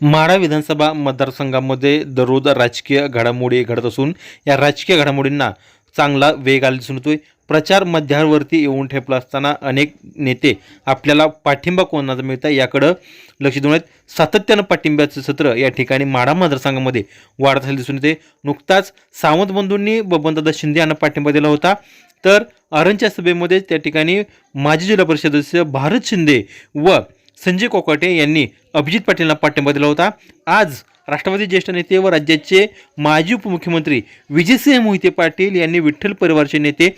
माढा विधानसभा मतदारसंघामध्ये दररोज राजकीय घडामोडी घडत असून या राजकीय घडामोडींना चांगला वेग आला दिसून येतोय. प्रचार मध्यावरती येऊन ठेपला असताना अनेक नेते आपल्याला पाठिंबा कोणाचा मिळतं याकडं लक्ष देऊन आहेत. सातत्यानं पाठिंब्याचं सत्र या ठिकाणी माढा मतदारसंघामध्ये वाढत झाले दिसून येते नुकताच सावंत बंधूंनी बबनदादा शिंदे यांना पाठिंबा दिला होता. तर अरणच्या सभेमध्ये त्या ठिकाणी माजी जिल्हा परिषद सदस्य भारत शिंदे व संजय कोकाटे यांनी अभिजित पाटीलना पाठिंबा दिला होता. आज राष्ट्रवादी ज्येष्ठ नेते व राज्याचे माजी उपमुख्यमंत्री विजयसिंह मोहिते पाटील यांनी विठ्ठल परिवारचे नेते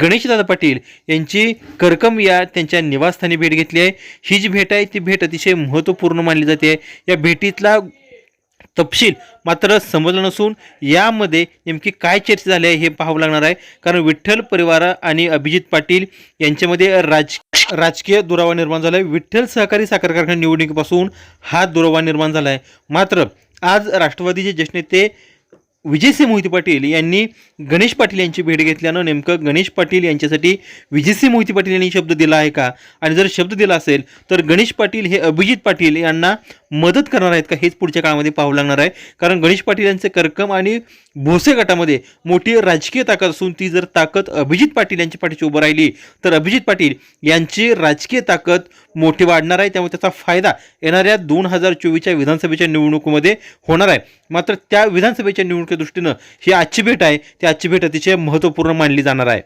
गणेशदादा पाटील यांची करकम या त्यांच्या निवासस्थानी भेट घेतली आहे. ही जी भेट आहे ती भेट अतिशय महत्त्वपूर्ण मानली जाते. या भेटीतला तपशील मात्र समजलं नसून यामध्ये नेमकी काय चर्चा झाली आहे हे पाहावं लागणार आहे. कारण विठ्ठल परिवार आणि अभिजित पाटील यांच्यामध्ये राज राजकीय दुरावा निर्माण झाला आहे. विठ्ठल सहकारी साखर कारखाना निवडणुकीपासून हा दुरावा निर्माण झाला आहे. मात्र आज राष्ट्रवादीचे ज्येष्ठ नेते विजयसिंह मोहिते पाटील यांनी गणेश पाटील यांची भेट घेतल्यानं नेमकं गणेश पाटील यांच्यासाठी विजयसिंह मोहिते पाटील यांनी शब्द दिला आहे का? आणि जर शब्द दिला असेल तर गणेश पाटील हे अभिजित पाटील यांना मदत करणार आहेत का हेच पुढच्या काळामध्ये पाहावं लागणार आहे. कारण गणेश पाटील यांचे करकम आणि भोसे गटामध्ये मोठी राजकीय ताकद असून ती जर ताकद अभिजित पाटील यांच्या पाठीशी उभं राहिली तर अभिजित पाटील यांची राजकीय ताकद मोठी वाढणार आहे. त्यामुळे त्याचा फायदा येणाऱ्या दोन हजार चोवीसच्या विधानसभेच्या निवडणुकीमध्ये होणार आहे. मात्र त्या विधानसभेच्या निवडणुकीच्या दृष्टीनं ही आजची भेट आहे. ती आजची भेट अतिशय महत्त्वपूर्ण मानली जाणार आहे.